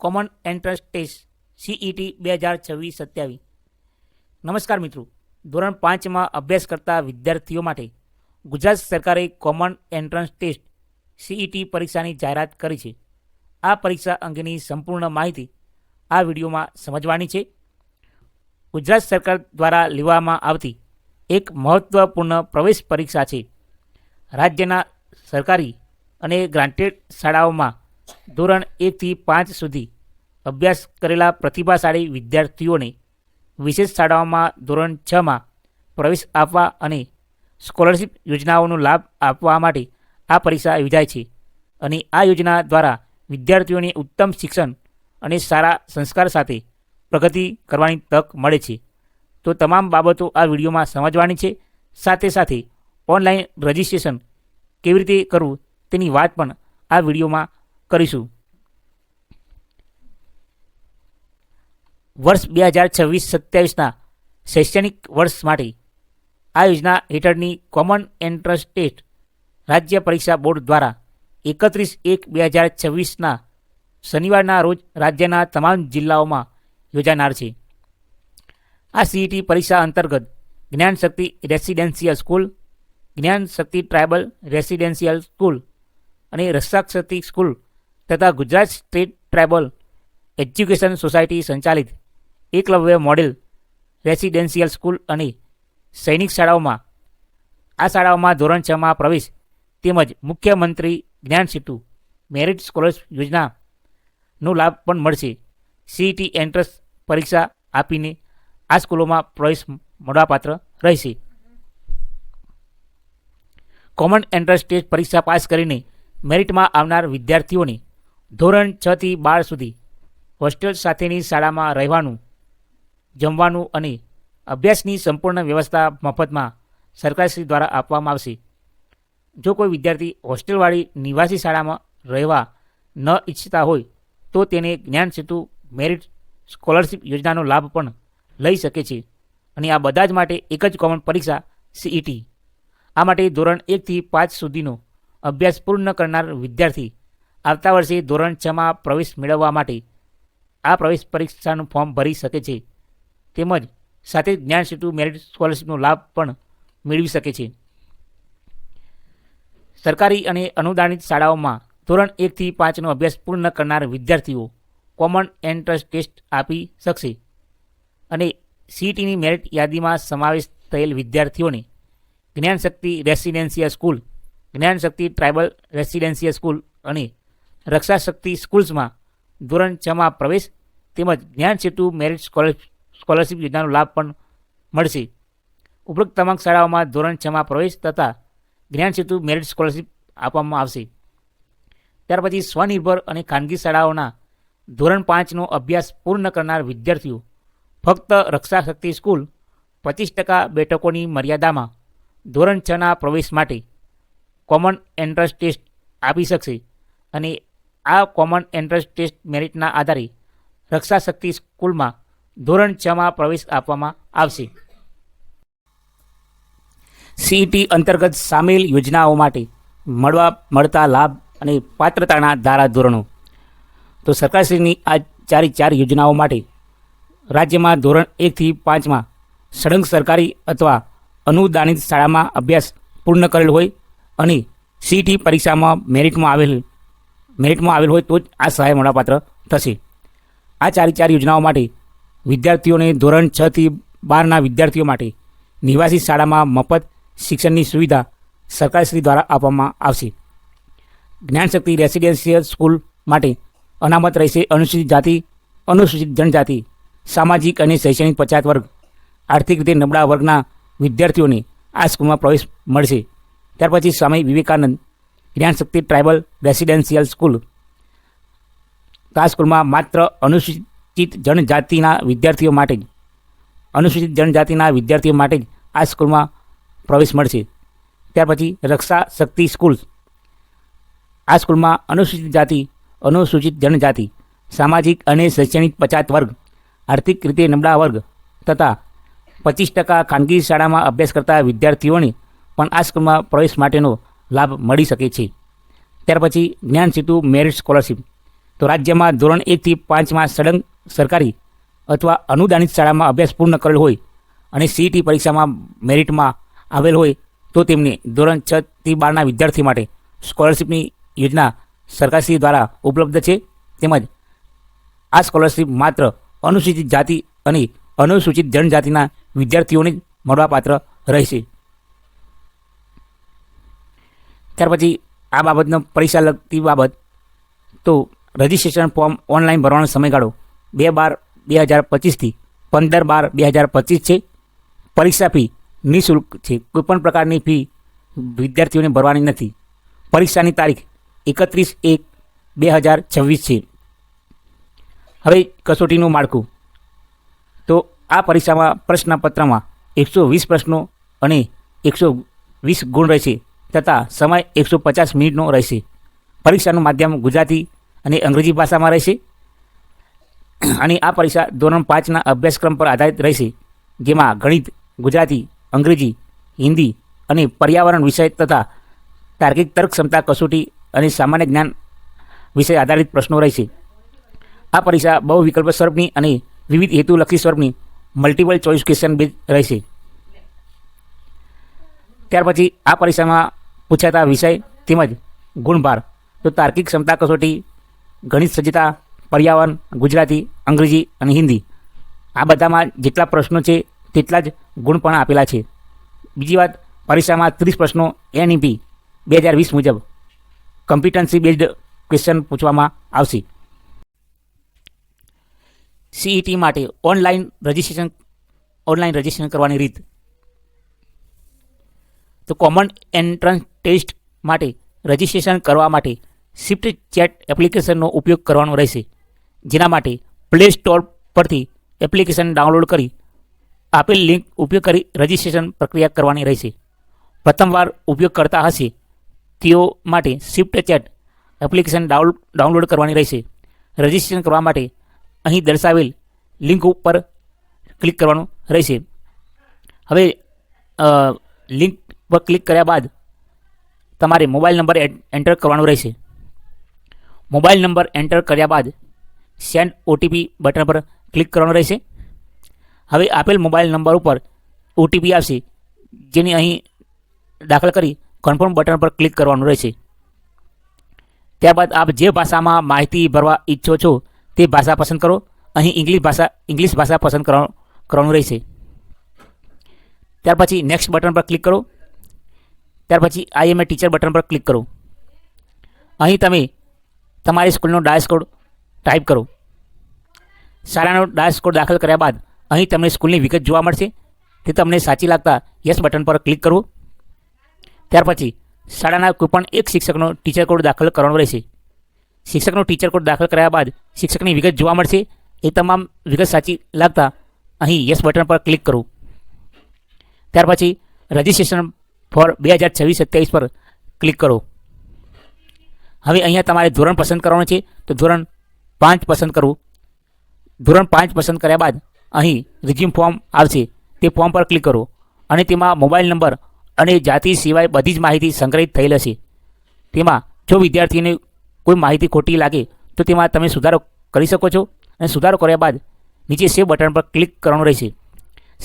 Common entrance test CET બે હજાર છવ્વીસ સત્યાવીસ. નમસ્કાર મિત્રો. ધોરણ પાંચમાં અભ્યાસ કરતા વિદ્યાર્થીઓ માટે ગુજરાત સરકારે કોમન એન્ટ્રન્સ ટેસ્ટ સીઈટી પરીક્ષાની જાહેરાત કરી છે. આ પરીક્ષા અંગેની સંપૂર્ણ માહિતી આ વિડીયોમાં સમજવાની છે. ગુજરાત સરકાર દ્વારા લેવામાં આવતી એક મહત્વપૂર્ણ પ્રવેશ પરીક્ષા છે. રાજ્યના સરકારી અને ગ્રાન્ટેડ શાળાઓમાં ધોરણ એકથી પાંચ સુધી અભ્યાસ કરેલા પ્રતિભાશાળી વિદ્યાર્થીઓને વિશેષ શાળાઓમાં ધોરણ છમાં પ્રવેશ આપવા અને સ્કોલરશિપ યોજનાઓનો લાભ આપવા માટે આ પરીક્ષા યોજાય છે અને આ યોજના દ્વારા વિદ્યાર્થીઓને ઉત્તમ શિક્ષણ અને સારા સંસ્કાર સાથે પ્રગતિ કરવાની તક મળે છે. તો તમામ બાબતો આ વિડીયોમાં સમજવાની છે. સાથે સાથે ઓનલાઈન રજિસ્ટ્રેશન કેવી રીતે કરવું તેની વાત પણ આ વિડીયોમાં કરીશું. વર્ષ બે હજાર છવ્વીસ સત્યાવીસના શૈક્ષણિક વર્ષ માટે આ યોજના હેઠળની કોમન એન્ટ્રન્સ ટેસ્ટ રાજ્ય પરીક્ષા બોર્ડ દ્વારા એકત્રીસ એક બે હજાર છવ્વીસના શનિવારના રોજ રાજ્યના તમામ જિલ્લાઓમાં યોજાનાર છે. આ સીઈટી પરીક્ષા અંતર્ગત Gyanshakti residential school Gyanshakti tribal residential school અને રસાક્ષતિ સ્કૂલ તથા Gujarat state tribal education society સંચાલિત એકલવ્ય મોડેલ, રેસિડેન્શિયલ સ્કૂલ અને સૈનિક શાળાઓમાં. આ શાળાઓમાં ધોરણ છમાં પ્રવેશ તેમજ મુખ્યમંત્રી જ્ઞાન સેતુ, મેરિટ સ્કોલરશિપ યોજનાનો લાભ પણ મળશે. સીઈટી એન્ટ્રન્સ પરીક્ષા આપીને આ સ્કૂલોમાં પ્રવેશ મળવાપાત્ર રહેશે. કોમન એન્ટ્રન્સ ટેસ્ટ પરીક્ષા પાસ કરીને મેરિટમાં આવનાર વિદ્યાર્થીઓને ધોરણ છથી બાર સુધી હોસ્ટેલ સાથેની શાળામાં રહેવાનું જમવાનું અને અભ્યાસની સંપૂર્ણ વ્યવસ્થા મફતમાં સરકારશ્રી દ્વારા આપવામાં આવશે. જો કોઈ વિદ્યાર્થી હોસ્ટેલવાળી નિવાસી શાળામાં રહેવા ન ઈચ્છતા હોય, તો તેને જ્ઞાન સેતુ મેરિટ સ્કોલરશિપ યોજનાનો લાભ પણ લઈ શકે છે. અને આ બધા જ માટે એક જ કોમન પરીક્ષા સીઈટી. આ માટે ધોરણ એકથી પાંચ સુધીનો અભ્યાસ પૂર્ણ કરનાર વિદ્યાર્થી આવતા વર્ષે ધોરણ છમાં પ્રવેશ મેળવવા માટે આ પ્રવેશ પરીક્ષાનું ફોર્મ ભરી શકે છે. તેમજ સાથે જ્ઞાન સેતુ મેરિટ સ્કોલરશીપનો લાભ પણ મેળવી શકે છે. સરકારી અને અનુદાનિત શાળાઓમાં ધોરણ એકથી પાંચનો અભ્યાસ પૂર્ણ કરનાર વિદ્યાર્થીઓ કોમન એન્ટ્રન્સ ટેસ્ટ આપી શકશે અને સીટીની મેરિટ યાદીમાં સમાવેશ થયેલ વિદ્યાર્થીઓને Gyanshakti residential school Gyanshakti tribal residential school અને રક્ષાશક્તિ સ્કૂલ્સમાં ધોરણ છમાં પ્રવેશ તેમજ જ્ઞાન સેતુ મેરિટ સ્કોલરશિપ યોજનાનો લાભ પણ મળશે. ઉપરોક્ત તમામ શાળાઓમાં ધોરણ છમાં પ્રવેશ તથા જ્ઞાન સેતુ મેરિટ સ્કોલરશિપ આપવામાં આવશે. ત્યાર પછી સ્વનિર્ભર અને ખાનગી શાળાઓના ધોરણ પાંચનો અભ્યાસ પૂર્ણ કરનાર વિદ્યાર્થીઓ ફક્ત રક્ષા શક્તિ સ્કૂલ પચીસ ટકા બેઠકોની મર્યાદામાં ધોરણ છના પ્રવેશ માટે કોમન એન્ટ્રન્સ ટેસ્ટ આપી શકશે અને આ કોમન એન્ટ્રન્સ ટેસ્ટ મેરિટના આધારે રક્ષા શક્તિ સ્કૂલમાં ધોરણ છમાં પ્રવેશ આપવામાં આવશે. સીઈટી અંતર્ગત સામેલ યોજનાઓ માટે મળવા, મળતા લાભ અને પાત્રતાના ધારાધોરણો. તો સરકારશ્રીની આ ચારે ચાર યોજનાઓ માટે રાજ્યમાં ધોરણ એકથી પાંચમાં સળંગ સરકારી અથવા અનુદાનિત શાળામાં અભ્યાસ પૂર્ણ કરેલ હોય અને સીટી પરીક્ષામાં મેરિટમાં આવેલ મેરિટમાં આવેલ હોય તો જ આ સહાય મળવાપાત્ર થશે. આ ચારે ચાર યોજનાઓ માટે વિદ્યાર્થીઓને ધોરણ છ થી બારના વિદ્યાર્થીઓ માટે નિવાસી શાળામાં મફત શિક્ષણની સુવિધા સરકારશ્રી દ્વારા આપવામાં આવશે. જ્ઞાનશક્તિ રેસિડેન્શિયલ સ્કૂલ માટે અનામત રહેશે અનુસૂચિત જાતિ, અનુસૂચિત જનજાતિ, સામાજિક અને શૈક્ષણિક પછાત વર્ગ. આર્થિક રીતે નબળા વર્ગના વિદ્યાર્થીઓને આ સ્કૂલમાં પ્રવેશ મળશે. ત્યાર પછી Swami Vivekananda Gyanshakti tribal residential school. આ સ્કૂલમાં માત્ર અનુસૂચિત જનજાતિના વિદ્યાર્થીઓ માટે જ અનુસૂચિત જનજાતિના વિદ્યાર્થીઓ માટે જ આ સ્કૂલમાં પ્રવેશ મળશે. ત્યાર પછી રક્ષા શક્તિ સ્કૂલ. આ સ્કૂલમાં અનુસૂચિત જાતિ, અનુસૂચિત જનજાતિ, સામાજિક અને શૈક્ષણિક પછાત વર્ગ, આર્થિક રીતે નબળા વર્ગ તથા પચીસ ટકા ખાનગી શાળામાં અભ્યાસ કરતા વિદ્યાર્થીઓને પણ આ સ્કૂલમાં પ્રવેશ માટેનો લાભ મળી શકે છે. ત્યાર પછી જ્ઞાન સેતુ મેરિટ સ્કોલરશિપ. તો રાજ્યમાં ધોરણ એકથી પાંચમાં સળંગ સરકારી અથવા અનુદાનિત શાળામાં અભ્યાસ પૂર્ણ કરેલ હોય અને સીઈટી પરીક્ષામાં મેરિટમાં આવેલ હોય તો તેમને ધોરણ છ થી બારના વિદ્યાર્થી માટે સ્કોલરશિપની યોજના સરકારશ્રી દ્વારા ઉપલબ્ધ છે. તેમજ આ સ્કોલરશિપ માત્ર અનુસૂચિત જાતિ અને અનુસૂચિત જનજાતિના વિદ્યાર્થીઓને જ મળવાપાત્ર રહેશે. ત્યાર પછી આ બાબતનો પરીક્ષા લગતી બાબત. તો રજિસ્ટ્રેશન ફોર્મ ઓનલાઈન ભરવાનો સમયગાળો બે બાર બે હજાર પચીસથી પંદર બાર બે હજાર પચીસ છે. પરીક્ષા ફી નિઃશુલ્ક છે. કોઈપણ પ્રકારની ફી વિદ્યાર્થીઓને ભરવાની નથી. પરીક્ષાની તારીખ એકત્રીસ એક બે હજાર છવ્વીસ છે. હવે કસોટીનું માળખું. તો આ પરીક્ષામાં પ્રશ્નપત્રમાં એકસો વીસ પ્રશ્નો અને એકસો વીસ ગુણ રહેશે તથા સમય એકસો પચાસ મિનિટનો રહેશે. પરીક્ષાનું માધ્યમ ગુજરાતી અને અંગ્રેજી ભાષામાં રહેશે. અને આ પરીક્ષા ધોરણ પાંચના અભ્યાસક્રમ પર આધારિત રહેશે, જેમાં ગણિત, ગુજરાતી, અંગ્રેજી, હિન્દી અને પર્યાવરણ વિષય તથા તાર્કિક તર્ક ક્ષમતા કસોટી અને સામાન્ય જ્ઞાન વિષય આધારિત પ્રશ્નો રહેશે. આ પરીક્ષા બહુ વિકલ્પ સ્વરૂપની અને વિવિધ હેતુલક્ષી સ્વરૂપની મલ્ટિપલ ચોઇસ ક્વેશ્ચન બેઝ રહેશે. ત્યાર પછી આ પરીક્ષામાં પૂછાતા વિષય તેમજ ગુણભાર, તો તાર્કિક ક્ષમતા, કસોટી ગણિત સજ્જતા, પર્યાવરણ, ગુજરાતી, અંગ્રેજી અને હિન્દી. આ બધામાં જેટલા પ્રશ્નો છે, તેટલા જ ગુણ પણ આપેલા છે. બીજી વાત, પરીક્ષામાં ત્રીસ પ્રશ્નો એનઈપી બે હજાર વીસ મુજબ. કમ્પિટન્સી બેઝડ ક્વેશ્ચન પૂછવામાં આવશે. સીઈટી માટે ઓનલાઈન રજિસ્ટ્રેશન ઓનલાઈન રજિસ્ટ્રેશન કરવાની રીત. તો કોમન એન્ટ્રન્સ ટેસ્ટ માટે રજિસ્ટ્રેશન કરવા માટે શિફ્ટ ચેટ એપ્લિકેશનનો ઉપયોગ કરવાનો રહેશે. જેના માટે પ્લે સ્ટોર પરથી એપ્લિકેશન ડાઉનલોડ કરી આપેલ લિંક ઉપયોગ કરી રજિસ્ટ્રેશન પ્રક્રિયા કરવાની રહેશે. પ્રથમવાર ઉપયોગ કરતા હશે. તેઓ માટે Swift chat application down download કરવાની રહેશે. રજિસ્ટ્રેશન કરવા માટે અહીં દર્શાવેલ લિંક ઉપર ક્લિક કરવાનું રહેશે. હવે લિંક પર ક્લિક કર્યા બાદ તમારે મોબાઈલ નંબર એન- એન્ટર કરવાનો રહેશે. મોબાઈલ નંબર એન્ટર કર્યા બાદ સેન્ડ ઓટીપી બટન પર ક્લિક કરવાનું રહેશે. હવે આપેલ મોબાઈલ નંબર ઉપર ઓટીપી આવશે, જેને અહીં દાખલ કરી કન્ફર્મ બટન પર ક્લિક કરવાનું રહેશે. ત્યારબાદ આપ જે ભાષામાં માહિતી ભરવા ઈચ્છો છો તે ભાષા પસંદ કરો. અહીં ઇંગ્લિશ ભાષા ઇંગ્લિશ ભાષા પસંદ કરવાનું રહેશે. ત્યાર પછી નેક્સ્ટ બટન પર ક્લિક કરો. ત્યાર પછી I am a teacher button પર ક્લિક કરો. અહીં તમે તમારી સ્કૂલનો ડાયસ કોડ ટાઈપ કરો. શાળાનો ડાયસ કોડ દાખલ કર્યા બાદ અહીં તમને સ્કૂલની વિગત જોવા મળશે. તે તમને સાચી લાગતા યસ બટન પર ક્લિક કરવું ત્યાર પછી શાળાના કોઈપણ એક શિક્ષકનો ટીચર કોડ દાખલ કરવાનો રહેશે. શિક્ષકનો ટીચર કોડ દાખલ કર્યા બાદ શિક્ષકની વિગત જોવા મળશે. એ તમામ વિગત સાચી લાગતા અહીં યસ બટન પર ક્લિક કરો. ત્યાર પછી રજિસ્ટ્રેશન ફોર બે હજાર છવ્વીસ સત્યાવીસ પર ક્લિક કરો. હવે અહીંયા તમારે ધોરણ પસંદ કરવાનું છે, તો ધોરણ પાંચ પસંદ કરવું. ધોરણ પાંચ પસંદ કર્યા બાદ અહીં રિઝ્યુમ ફોર્મ આવશે, તે ફોર્મ પર ક્લિક કરો. અને તેમાં મોબાઈલ નંબર અને જાતિ સિવાય બધી જ માહિતી સંગ્રહિત થયેલ હશે. તેમાં જો વિદ્યાર્થીને કોઈ માહિતી ખોટી લાગે, તો તેમાં તમે સુધારો કરી શકો છો. અને સુધારો કર્યા બાદ નીચે સેવ બટન પર ક્લિક કરવાનું રહેશે.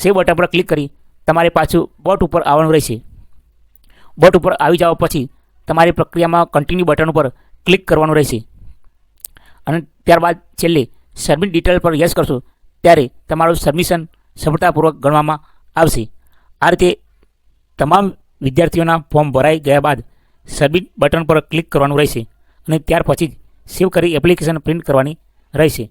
સેવ બટન પર ક્લિક કરી તમારે પાછું બોટ ઉપર આવવાનું રહેશે. બોટ ઉપર આવી જવા પછી તમારી પ્રક્રિયામાં કન્ટિન્યુ બટન ઉપર ક્લિક કરવાનું રહેશે. અને ત્યારબાદ છેલ્લે સબમિટ ડિટેલ પર યસ કરશો, ત્યારે તમારું સબમિશન સફળતાપૂર્વક ગણવામાં આવશે. આ રીતે તમામ વિદ્યાર્થીઓના ફોર્મ ભરાઈ ગયા બાદ સબમિટ બટન પર ક્લિક કરવાનું રહેશે અને ત્યાર પછી જ સેવ કરી એપ્લિકેશન પ્રિન્ટ કરવાની રહેશે.